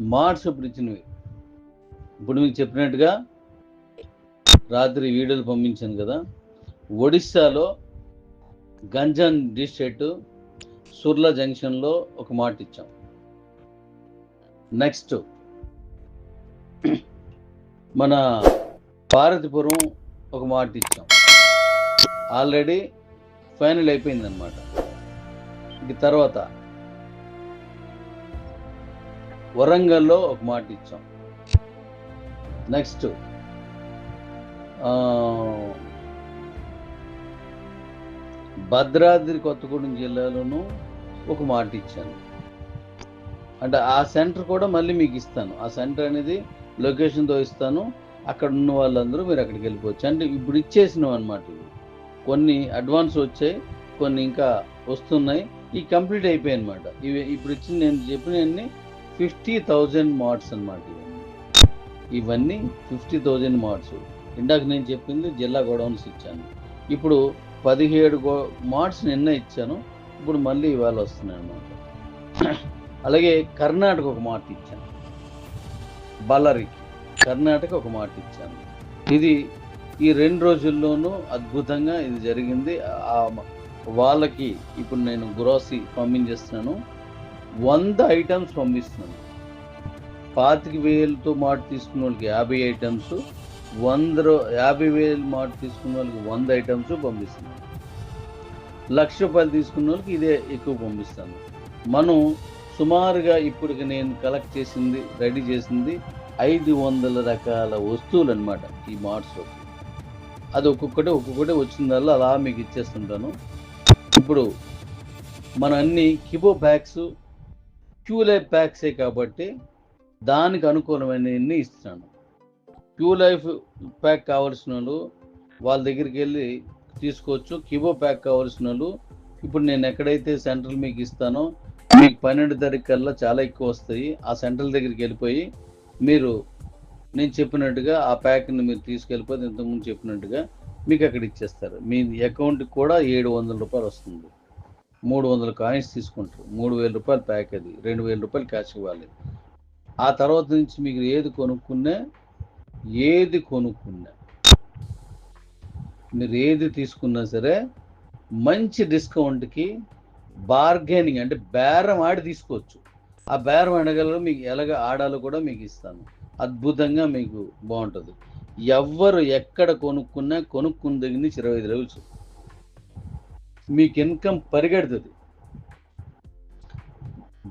Marts ఇప్పుడు ఇచ్చినవి ఇప్పుడు మీకు చెప్పినట్టుగా రాత్రి వీడియోలు పంపించాను కదా. ఒడిస్సాలో గంజాన్ డిస్ట్రిక్ట్ సుర్లా జంక్షన్లో ఒక మాట ఇచ్చాం. నెక్స్ట్. మన పార్వతీపురం ఒక మాట ఇచ్చాం. ఆల్రెడీ ఫైనల్ అయిపోయిందనమాట ఇక తర్వాత వరంగల్లో ఒక మాట ఇచ్చాం. నెక్స్ట్ భద్రాద్రి కొత్తగూడెం జిల్లాలోనూ ఒక మాట ఇచ్చాను. అంటే ఆ సెంటర్ కూడా మళ్ళీ మీకు ఇస్తాను. ఆ సెంటర్ అనేది లొకేషన్తో ఇస్తాను. అక్కడ ఉన్న వాళ్ళందరూ మీరు అక్కడికి వెళ్ళిపోవచ్చు. అంటే ఇప్పుడు ఇచ్చేసినాం అనమాట కొన్ని అడ్వాన్స్ వచ్చాయి కొన్ని ఇంకా వస్తున్నాయి. ఈ కంప్లీట్ అయిపోయాయి అనమాట ఇవి ఇప్పుడు ఇచ్చిన నేను చెప్పినవన్నీ ఫిఫ్టీ థౌజండ్ మార్ట్స్ అనమాట ఇవన్నీ. ఇవన్నీ ఫిఫ్టీ థౌజండ్ మార్ట్స్ ఇందాక నేను చెప్పింది జిల్లా గోడౌన్స్ ఇచ్చాను. ఇప్పుడు పదిహేడు గో మార్ట్స్ నిన్న ఇచ్చాను. ఇప్పుడు మళ్ళీ ఇవాళ వస్తున్నాయి అనమాట అలాగే కర్ణాటక ఒక మాట ఇచ్చాను. బళ్ళారికి. కర్ణాటక ఒక మాట ఇచ్చాను. ఇది ఈ రెండు రోజుల్లోనూ అద్భుతంగా ఇది జరిగింది. ఆ వాళ్ళకి ఇప్పుడు నేను గ్రోసీ పంపించేస్తున్నాను. వంద ఐటమ్స్ పంపిస్తున్నాను. పాతిక వేలతో మాట తీసుకున్న వాళ్ళకి యాభై ఐటమ్స్ వంద యాభై వేలు మాట తీసుకున్న వాళ్ళకి వంద ఐటమ్స్ పంపిస్తున్నాను. లక్ష రూపాయలు తీసుకున్న వాళ్ళకి ఇదే ఎక్కువ పంపిస్తాను. మనం సుమారుగా ఇప్పటికి నేను కలెక్ట్ చేసింది రెడీ చేసింది ఐదు వందల రకాల వస్తువులు అనమాట ఈ మార్ట్స్లో అది ఒక్కొక్కటి ఒక్కొక్కటి వచ్చిందల్లా అలా మీకు ఇచ్చేస్తుంటాను. ఇప్పుడు మన అన్ని కిబో బ్యాగ్స్ లైఫ్ ప్యాక్సే కాబట్టి దానికి అనుకూలమైన ఇస్తున్నాను క్యూ లైఫ్ ప్యాక్ కావాల్సిన వాళ్ళు వాళ్ళ దగ్గరికి వెళ్ళి తీసుకోవచ్చు. కిబో ప్యాక్ కావాల్సిన వాళ్ళు ఇప్పుడు నేను ఎక్కడైతే సెంట్రల్ మీకు ఇస్తానో మీకు పన్నెండు తారీఖు కల్లా చాలా ఎక్కువ వస్తాయి. ఆ సెంట్రల్ దగ్గరికి వెళ్ళిపోయి మీరు నేను చెప్పినట్టుగా ఆ ప్యాక్ని మీరు తీసుకెళ్ళిపోతే ఇంతకుముందు చెప్పినట్టుగా మీకు అక్కడ ఇచ్చేస్తారు. మీ అకౌంట్కి కూడా ఏడు వందల రూపాయలు వస్తుంది. మూడు వందల కాయిన్స్ తీసుకుంటారు. మూడు వేల రూపాయలు ప్యాక్ అది రెండు వేల రూపాయలు క్యాష్ ఇవ్వాలి. ఆ తర్వాత నుంచి మీకు ఏది కొనుక్కున్నా ఏది కొనుక్కున్నా మీరు ఏది తీసుకున్నా సరే మంచి డిస్కౌంట్కి బార్గెనింగ్ అంటే బేరం ఆడి తీసుకోవచ్చు. ఆ బేరం ఆడగలరు మీకు ఎలాగ ఆడాలో కూడా మీకు ఇస్తాను. అద్భుతంగా మీకు బాగుంటుంది. ఎవ్వరు ఎక్కడ కొనుక్కున్నా కొనుక్కున్న దగ్గర నుంచి ఇరవై ఐదు రోజులు మీకు ఇన్కమ్ పరిగెడుతుంది.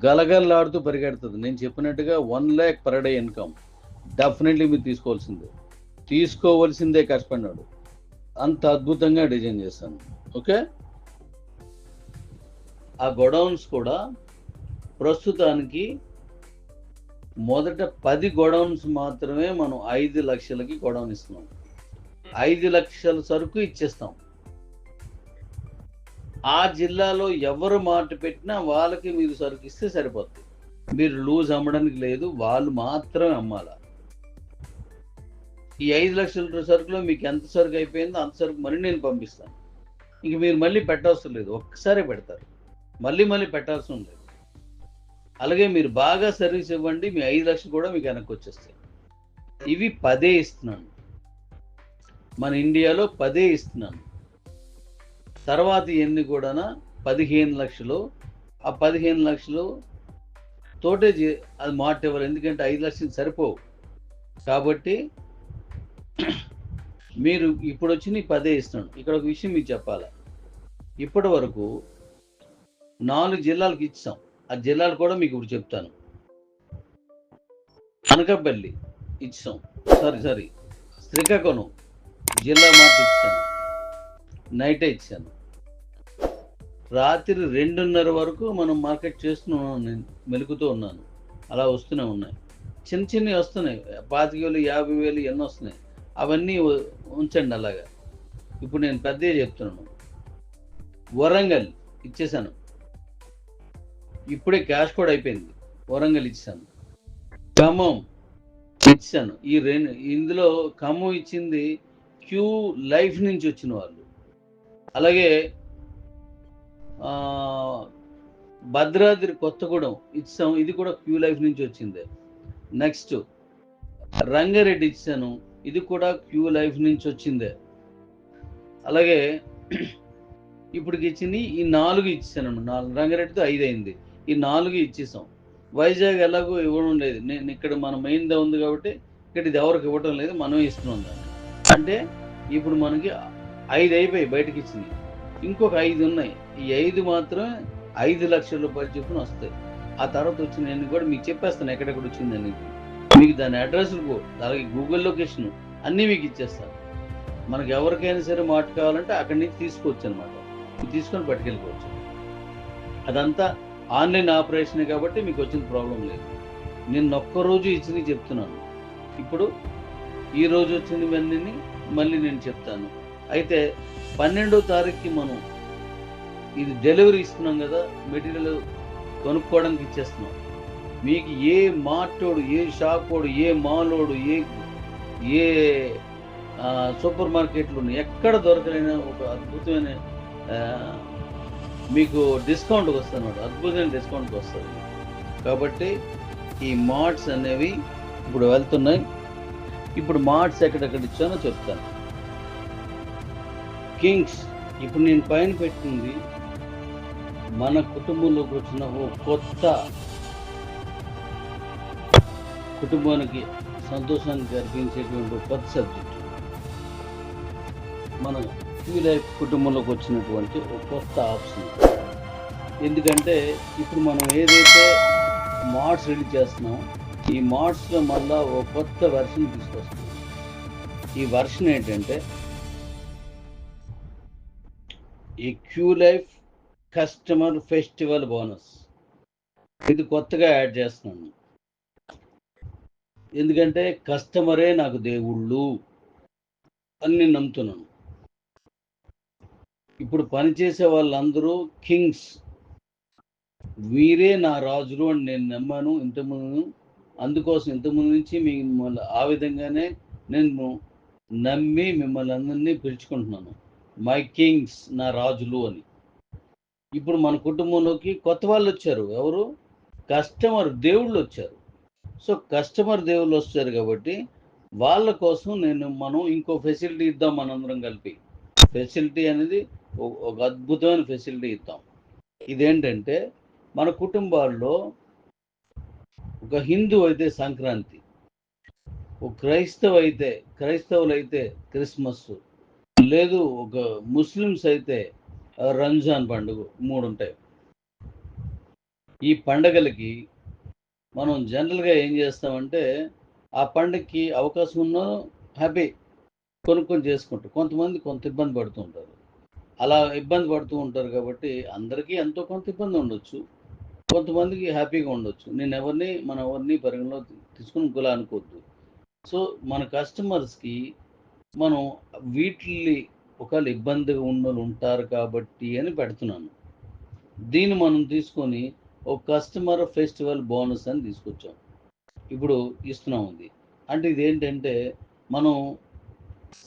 గలగల్లాడుతూ పరిగెడుతుంది. నేను చెప్పినట్టుగా one lakh per day income. Definitely మీరు తీసుకోవాల్సిందే. తీసుకోవాల్సిందే కష్టపడినాడు. అంత అద్భుతంగా డిజైన్ చేస్తాను. ఓకే? ఆ గొడౌన్స్ కూడా ప్రస్తుతానికి మొదట పది గొడౌన్స్ మాత్రమే మనం ఐదు లక్షలకి గొడౌన్ ఇస్తున్నాం. ఐదు లక్షల సరుకు ఇచ్చేస్తాం. ఆ జిల్లాలో ఎవరు మాట పెట్టినా వాళ్ళకి మీరు సరుకు ఇస్తే సరిపోతుంది మీరు లూజ్ అమ్మడానికి లేదు వాళ్ళు మాత్రమే అమ్మాల. ఈ ఐదు లక్షల సరుకులో మీకు ఎంత సరుకు అయిపోయిందో అంత సరుకు మళ్ళీ నేను పంపిస్తాను. ఇంక మీరు మళ్ళీ పెట్టవసరం లేదు ఒక్కసారే పెడతారు. మళ్ళీ మళ్ళీ పెట్టాల్సి ఉండదు అలాగే మీరు బాగా సర్వీస్ ఇవ్వండి మీ ఐదు లక్షలు కూడా మీకు వెనక్కి వచ్చేస్తాయి. ఇవి పదే ఇస్తున్నాను. మన ఇండియాలో పదే ఇస్తున్నాను. తర్వాత ఎన్ని కూడా పదిహేను లక్షలు. ఆ పదిహేను లక్షలు తోటే అది మాట ఇవ్వరు. ఎందుకంటే ఐదు లక్షలు సరిపోవు. కాబట్టి మీరు ఇప్పుడు వచ్చి పదే ఇస్తున్నాడు. ఇక్కడ ఒక విషయం మీకు చెప్పాలి? ఇప్పటి వరకు నాలుగు జిల్లాలకు ఇచ్చాం. ఆ జిల్లాలు కూడా మీకు ఇప్పుడు చెప్తాను. అనకాపల్లి ఇచ్చాం. Sorry sorry. శ్రీకాకుళం జిల్లా మాట ఇచ్చాను. నైటే ఇచ్చాను. రాత్రి రెండున్నర వరకు మనం మార్కెట్ చేస్తున్నాం నేను మెలుకుతూ ఉన్నాను. అలా వస్తూనే ఉన్నాయి. చిన్న చిన్నవి వస్తున్నాయి. పాతిక వేలు యాభై వేలు ఎన్నో వస్తున్నాయి. అవన్నీ ఉంచండి అలాగా. ఇప్పుడు నేను పెద్దే చెప్తున్నాను. వరంగల్ ఇచ్చేసాను. ఇప్పుడే క్యాష్ కూడా అయిపోయింది. వరంగల్ ఇచ్చాను ఖమ్మం ఇచ్చాను ఈ రెండు ఇందులో ఖమ్మం ఇచ్చింది క్యూ లైఫ్ నుంచి వచ్చిన వాళ్ళు. అలాగే భద్రాద్రి కొత్తగూడెం ఇచ్చాం ఇది కూడా క్యూ లైఫ్ నుంచి వచ్చింది. నెక్స్ట్ రంగారెడ్డి ఇచ్చాను ఇది కూడా క్యూ లైఫ్ నుంచి వచ్చిందే. అలాగే ఇప్పటికి ఇచ్చింది ఈ నాలుగు ఇచ్చాను నాలుగు రంగారెడ్డితో ఐదు అయింది. ఈ నాలుగు ఇచ్చేసాం. వైజాగ్ ఎలాగో ఇవ్వడం లేదు. నేను ఇక్కడ మన మెయిన్దే ఉంది కాబట్టి ఇక్కడ ఇది ఎవరికి ఇవ్వడం లేదు మనం ఇస్తున్నాం దాన్ని. అంటే ఇప్పుడు మనకి ఐదు అయిపోయి బయటకి ఇచ్చింది ఇంకొక ఐదు ఉన్నాయి. ఈ ఐదు మాత్రం ఐదు లక్షల రూపాయలు చొప్పున వస్తాయి. ఆ తర్వాత వచ్చిన కూడా మీకు చెప్పేస్తాను ఎక్కడెక్కడ వచ్చింది అనేది మీకు దాని అడ్రస్ అలాగే గూగుల్ లొకేషన్ అన్నీ మీకు ఇచ్చేస్తాను. మనకి ఎవరికైనా సరే మాట కావాలంటే అక్కడి నుంచి తీసుకోవచ్చు అనమాట తీసుకొని పట్టుకెళ్ళిపోవచ్చు. అదంతా ఆన్లైన్ ఆపరేషన్ కాబట్టి మీకు వచ్చిన ప్రాబ్లం లేదు. నేను ఒక్కరోజు ఇచ్చింది చెప్తున్నాను. ఇప్పుడు ఈ రోజు వచ్చింది మళ్ళీ నేను చెప్తాను. అయితే పన్నెండో తారీఖుకి మనం ఇది డెలివరీ ఇస్తున్నాం కదా మెటీరియల్ కొనుక్కోవడానికి ఇచ్చేస్తున్నాం. మీకు ఏ మార్టోడు ఏ షాపోడు ఏ మాలోడు ఏ ఏ సూపర్ మార్కెట్లు ఎక్కడ దొరకలేని ఒక అద్భుతమైన మీకు డిస్కౌంట్కి వస్తుంది అద్భుతమైన డిస్కౌంట్ వస్తుంది. కాబట్టి ఈ మార్ట్స్ అనేవి ఇప్పుడు వెళ్తున్నాయి. ఇప్పుడు మార్ట్స్ ఎక్కడెక్కడ ఇచ్చానో చెప్తాను. కింగ్స్. ఇప్పుడు నేను పైన పెట్టింది. మన కుటుంబంలోకి వచ్చిన ఓ కొత్త కుటుంబానికి సంతోషాన్ని జరిపించేటువంటి కొత్త సబ్జెక్ట్ మన క్యూ లైఫ్ కుటుంబంలోకి వచ్చినటువంటి ఒక కొత్త ఆప్షన్. ఎందుకంటే ఇప్పుడు మనం ఏదైతే మార్ట్స్ రెడీ చేస్తున్నామో ఈ మార్ట్స్లో మళ్ళా ఒక కొత్త వెర్షన్ తీసుకొస్తున్నాం. ఈ వెర్షన్ ఏంటంటే ఈ Q life customer festival bonus ఇది కొత్తగా యాడ్ చేస్తున్నాను. ఎందుకంటే కస్టమరే నాకు దేవుళ్ళు అని నేను నమ్ముతున్నాను. ఇప్పుడు పనిచేసే వాళ్ళందరూ కింగ్స్. వీరే నా రాజులు అని నేను నమ్మాను ఇంతకుముందు. అందుకోసం ఇంతకుముందు నుంచి మిమ్మల్ని ఆ విధంగానే నేను నమ్మి మిమ్మల్ని అందరినీ పిలుచుకుంటున్నాను. మై కింగ్స్ నా రాజులు అని. ఇప్పుడు మన కుటుంబంలోకి కొత్త వాళ్ళు వచ్చారు. ఎవరు? కస్టమర్ దేవుళ్ళు వచ్చారు. సో కస్టమర్ దేవుళ్ళు వచ్చారు కాబట్టి వాళ్ళ కోసం నేను మనం ఇంకో ఫెసిలిటీ ఇద్దాం మనందరం కలిపి. ఫెసిలిటీ అనేది ఒక అద్భుతమైన ఫెసిలిటీ ఇద్దాం. ఇదేంటంటే మన కుటుంబాల్లో ఒక హిందూ అయితే సంక్రాంతి ఒక క్రైస్తవ అయితే క్రైస్తవులు అయితే క్రిస్మస్ లేదు ఒక ముస్లిమ్స్ అయితే రంజాన్ పండుగ మూడు ఉంటాయి ఈ పండగలకి మనం జనరల్గా ఏం చేస్తామంటే ఆ పండగకి అవకాశం ఉన్న హ్యాపీ కొనుక్కొని చేసుకుంటారు కొంతమంది కొంత ఇబ్బంది పడుతూ ఉంటారు. అలా ఇబ్బంది పడుతూ ఉంటారు కాబట్టి అందరికీ ఎంతో కొంత ఇబ్బంది ఉండొచ్చు. కొంతమందికి హ్యాపీగా ఉండొచ్చు. నేను ఎవరిని మన ఎవరిని పరిగణలో తీసుకుని గులా అనుకోవద్దు. సో మన కస్టమర్స్కి మనం వీటిని ఒకవేళ ఇబ్బందిగా ఉన్న వాళ్ళు ఉంటారు కాబట్టి అని పెడుతున్నాను. దీన్ని మనం తీసుకొని ఒక కస్టమర్ ఫెస్టివల్ బోనస్ అని తీసుకొచ్చాం. ఇప్పుడు ఇస్తున్నాం ఇది అంటే ఇది ఏంటంటే మనం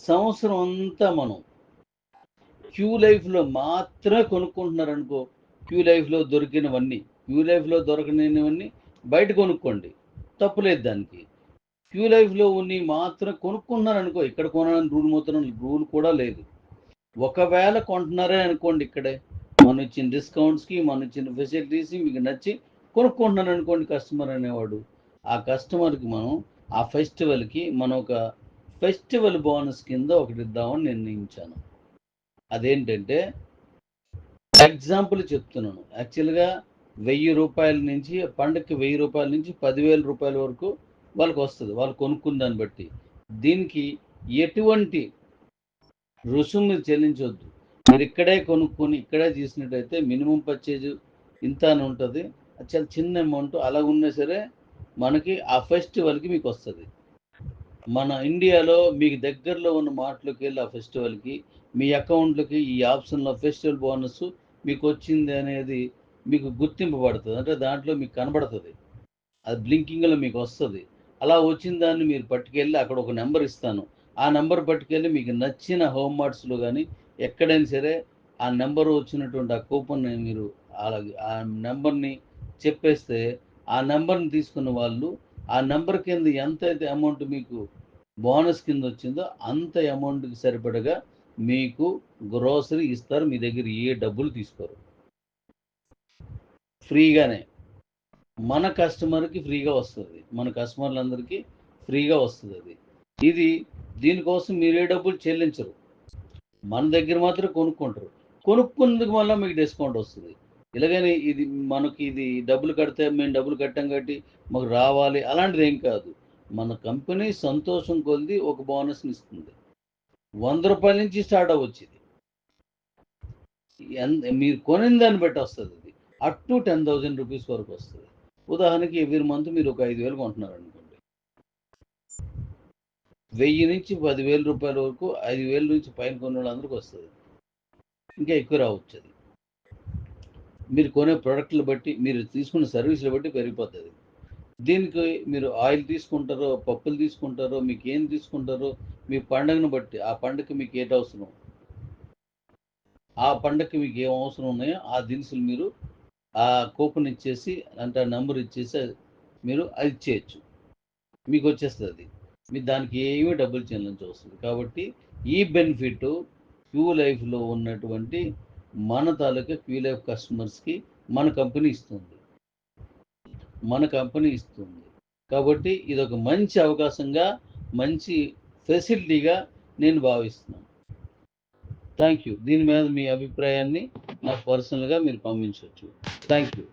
సంవత్సరం అంతా మనం క్యూ లైఫ్లో మాత్రమే కొనుక్కుంటున్నారు అనుకో క్యూ లైఫ్లో దొరికినవన్నీ క్యూ లైఫ్లో దొరకనివన్నీ బయట కొనుక్కోండి. తప్పులేదు దానికి. క్యూ లైఫ్లో ఉన్ని మాత్రం కొనుక్కున్నారనుకో అనుకో ఇక్కడ కొనాలని రూల్ మాత్రం రూల్ కూడా లేదు. ఒకవేళ కొంటున్నారే అనుకోండి ఇక్కడే. మనం ఇచ్చిన డిస్కౌంట్స్కి మనం ఇచ్చిన ఫెసిలిటీస్ మీకు నచ్చి కొనుక్కుంటున్నారు అనుకోండి కస్టమర్ అనేవాడు. ఆ కస్టమర్కి మనం ఆ ఫెస్టివల్కి మనం ఒక ఫెస్టివల్ బోనస్ కింద ఒకటి ఇద్దామని నిర్ణయించాను. అదేంటంటే ఎగ్జాంపుల్ చెప్తున్నాను. యాక్చువల్గా వెయ్యి రూపాయల నుంచి పండుగకి వెయ్యి రూపాయల నుంచి పదివేల రూపాయల వరకు వాళ్ళకి వస్తుంది వాళ్ళు కొనుక్కున్న దాన్ని బట్టి. దీనికి ఎటువంటి రుసుము చెల్లించవద్దు మీరు ఇక్కడే కొనుక్కొని ఇక్కడే చేసినట్టయితే మినిమం పర్చేజ్ ఇంత అని ఉంటుంది. చాలా చిన్న అమౌంట్ అలా ఉన్నా సరే మనకి ఆ ఫెస్టివల్కి మీకు వస్తుంది. మన ఇండియాలో మీకు దగ్గరలో ఉన్న మాటలకి వెళ్ళి ఆ ఫెస్టివల్కి మీ అకౌంట్లకి ఈ ఆప్షన్లో ఫెస్టివల్ బోనస్ మీకు వచ్చింది అనేది మీకు గుర్తింపబడుతుంది. అంటే దాంట్లో మీకు కనబడుతుంది. అది బ్లింకింగ్లో మీకు వస్తుంది. అలా వచ్చిన దాన్ని మీరు పట్టుకెళ్ళి అక్కడ ఒక నెంబర్ ఇస్తాను. ఆ నెంబర్ పట్టుకెళ్ళి మీకు నచ్చిన హోమ్ మార్ట్స్లో కానీ ఎక్కడైనా సరే ఆ నెంబర్ వచ్చినటువంటి ఆ కూపన్ని మీరు అలాగే ఆ నెంబర్ని చెప్పేస్తే ఆ నెంబర్ని తీసుకున్న వాళ్ళు ఆ నెంబర్ కింద ఎంత అయితే అమౌంట్ మీకు బోనస్ కింద వచ్చిందో అంత అమౌంట్కి సరిపడగా మీకు గ్రోసరీ ఇస్తారు. మీ దగ్గర ఏ డబ్బులు తీసుకోరు. ఫ్రీగానే. మన కస్టమర్కి ఫ్రీగా వస్తుంది. మన కస్టమర్లందరికీ ఫ్రీగా వస్తుంది అది. ఇది దీనికోసం మీరు ఏ డబ్బులు చెల్లించరు. మన దగ్గర మాత్రం కొనుక్కుంటారు. కొనుక్కున్నందుకు వల్ల మీకు డిస్కౌంట్ వస్తుంది. ఇలాగని ఇది మనకి ఇది డబ్బులు కడితే మేము డబ్బులు కట్టాం కాబట్టి మాకు రావాలి అలాంటిది ఏం కాదు. మన కంపెనీ సంతోషం కొలిది ఒక బోనస్ని ఇస్తుంది. వంద రూపాయల నుంచి స్టార్ట్ అవ్వచ్చు ఇది. ఎన్- మీరు కొనిన దాన్ని బట్టి వస్తుంది ఇది up to ten thousand rupees వరకు వస్తుంది. ఉదాహరణకి ఎవ్రీ మంత్ మీరు ఒక ఐదు వేలు కొంటున్నారు అనుకోండి. వెయ్యి నుంచి పదివేల రూపాయల వరకు ఐదు వేల నుంచి పైన కొన్న వాళ్ళందరికీ వస్తుంది. ఇంకా ఎక్కువ రావచ్చు అది మీరు కొనే ప్రోడక్ట్లు బట్టి మీరు తీసుకున్న సర్వీసులు బట్టి పెరిగిపోతుంది. దీనికి మీరు ఆయిల్ తీసుకుంటారో పప్పులు తీసుకుంటారో మీకు ఏం తీసుకుంటారో మీ పండగను బట్టి ఆ పండగకి మీకు ఏటి అవసరం ఆ పండగకి మీకు ఏం అవసరం ఉన్నాయో ఆ దినుసులు మీరు ఆ కూపన్ ఇచ్చేసి అంటే ఆ నెంబర్ ఇచ్చేసి మీరు అది చేయొచ్చు. మీకు వచ్చేస్తుంది. అది మీరు దానికి ఏమీ డబ్బులు చెల్లించి వస్తుంది. కాబట్టి ఈ బెనిఫిట్ క్యూ లైఫ్లో ఉన్నటువంటి మన తాలూకా క్యూ లైఫ్ కస్టమర్స్కి మన కంపెనీ ఇస్తుంది. మన కంపెనీ ఇస్తుంది. కాబట్టి ఇది ఒక మంచి అవకాశంగా మంచి ఫెసిలిటీగా నేను భావిస్తున్నాను. థ్యాంక్ యూ దీని మీద మీ అభిప్రాయాన్ని నాకు పర్సనల్గా మీరు పంపించవచ్చు థ్యాంక్ యూ